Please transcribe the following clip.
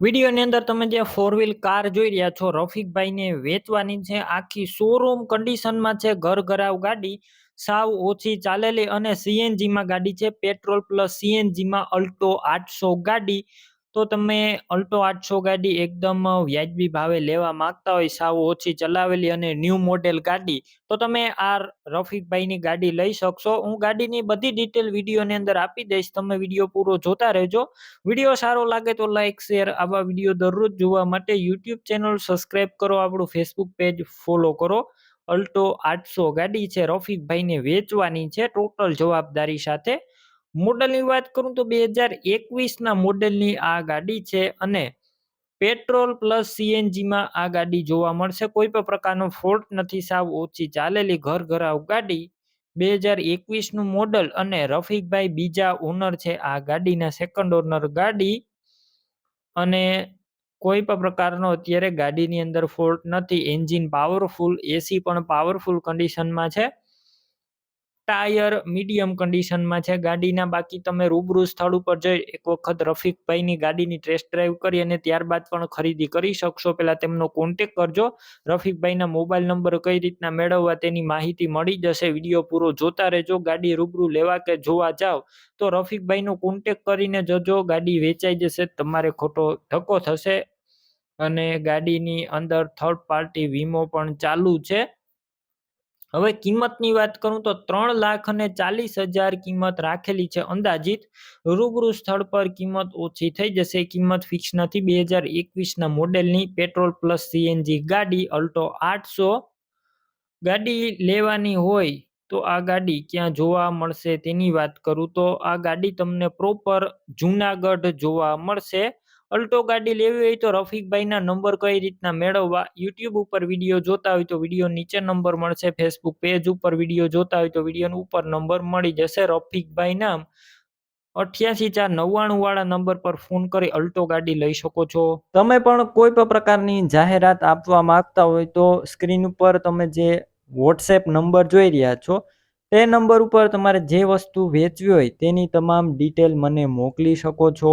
વિડીયોની અંદર તમે જે ફોર વ્હીલ કાર જોઈ રહ્યા છો, રફીકભાઈને વેચવાની છે આખી શોરૂમ કન્ડિશનમાં છે ઘર ઘરાવ ગાડી, સાવ ઓછી ચાલેલી અને સીએનજીમાં ગાડી છે પેટ્રોલ પ્લસ સીએનજીમાં અલ્ટો આઠસો ગાડી તો તમે અલ્ટો આઠસો ગાડી એકદમ વ્યાજબી ભાવે લેવા માંગતા હોય, સાવ ઓછી ચલાવેલી અને ન્યૂ મોડેલ ગાડી, તો તમે આ રફીકભાઈની ગાડી લઈ શકશો. હું ગાડીની બધી ડિટેલ વિડીયોની અંદર આપી દઈશ. તમે વીડિયો પૂરો જોતા રહેજો. વીડિયો સારો લાગે તો લાઈક, શેર, આવા વીડિયો દરરોજ જોવા માટે યુટ્યુબ ચેનલ સબસ્ક્રાઈબ કરો, આપણું ફેસબુક પેજ ફોલો કરો. અલ્ટો આઠસો ગાડી છે, રફીકભાઈને વેચવાની છે, ટોટલ જવાબદારી સાથે. મોડલની વાત કરું તો બે હજાર એકવીસના મોડલની આ ગાડી છે અને પેટ્રોલ પ્લસ સીએનજીમાં આ ગાડી જોવા મળશે. કોઈ પણ પ્રકારનો ફોલ્ટ નથી, સાવ ઓછી ચાલેલી ઘર ઘરાવ ગાડી. બે હજાર એકવીસનું મોડલ અને રફીકભાઈ બીજા ઓનર છે આ ગાડીના સેકન્ડ ઓનર ગાડી. અને કોઈ પણ પ્રકારનો અત્યારે ગાડીની અંદર ફોલ્ટ નથી. એન્જિન પાવરફુલ એસી પણ પાવરફુલ કન્ડિશનમાં છે. ટાયર મીડિયમ કન્ડિશનમાં છે. ગાડીના બાકી તમે રૂબરૂ સ્થળ ઉપર જઈ એક વખત રફીકભાઈની ગાડીની ટેસ્ટ ડ્રાઈવ કરી અને ત્યારબાદ પણ ખરીદી કરી શકશો. પહેલાં તેમનો કોન્ટેક કરજો. રફીકભાઈના મોબાઈલ નંબર કઈ રીતના મેળવવા તેની માહિતી મળી જશે. વીડિયો પૂરો જોતા રહેજો. ગાડી રૂબરૂ લેવા કે જોવા જાઓ તો રફીકભાઈનો કોન્ટેક કરીને જજો. ગાડી વેચાઈ જશે. તમારે ખોટો ધક્કો થશે અને ગાડીની અંદર થર્ડ પાર્ટી વીમો પણ ચાલુ છે. હવે કિંમતની વાત કરું તો ત્રણ લાખ અને ચાલીસ હજાર કિંમત રાખેલી છે અંદાજિત. રૂબરૂ સ્થળ પર કિંમત ઓછી થઈ જશે. કિંમત ફિક્સ નથી. બે હજાર એકવીસના મોડેલની પેટ્રોલ પ્લસ સીએનજી ગાડી અલ્ટો આઠસો ગાડી લેવાની હોય તો આ ગાડી ક્યાં જોવા મળશે તેની વાત કરું તો આ ગાડી તમને પ્રોપર જુનાગઢ જોવા મળશે. અલ્ટો ગાડી લેવી હોય તો રફીકભાઈના નંબર કઈ રીતના મેળવવા? યુટ્યુબ ઉપર વીડિયો જોતા હોય તો વીડિયો નીચે નંબર મળશે. ફેસબુક પેજ ઉપર વીડિયો જોતા હોય તો વીડિયો ઉપર નંબર મળી જશે. રફીકભાઈ નામ અઠ્યાસી ચાર નવ્વાણું વાળા નંબર પર ફોન કરી અલ્ટો ગાડી લઈ શકો છો. તમે પણ કોઈ પણ પ્રકારની જાહેરાત આપવા માંગતા હોય તો સ્ક્રીન ઉપર તમે જે વોટ્સએપ નંબર જોઈ રહ્યા છો, તે નંબર ઉપર તમારે જે વસ્તુ વેચવી હોય તેની તમામ ડિટેલ મને મોકલી શકો છો.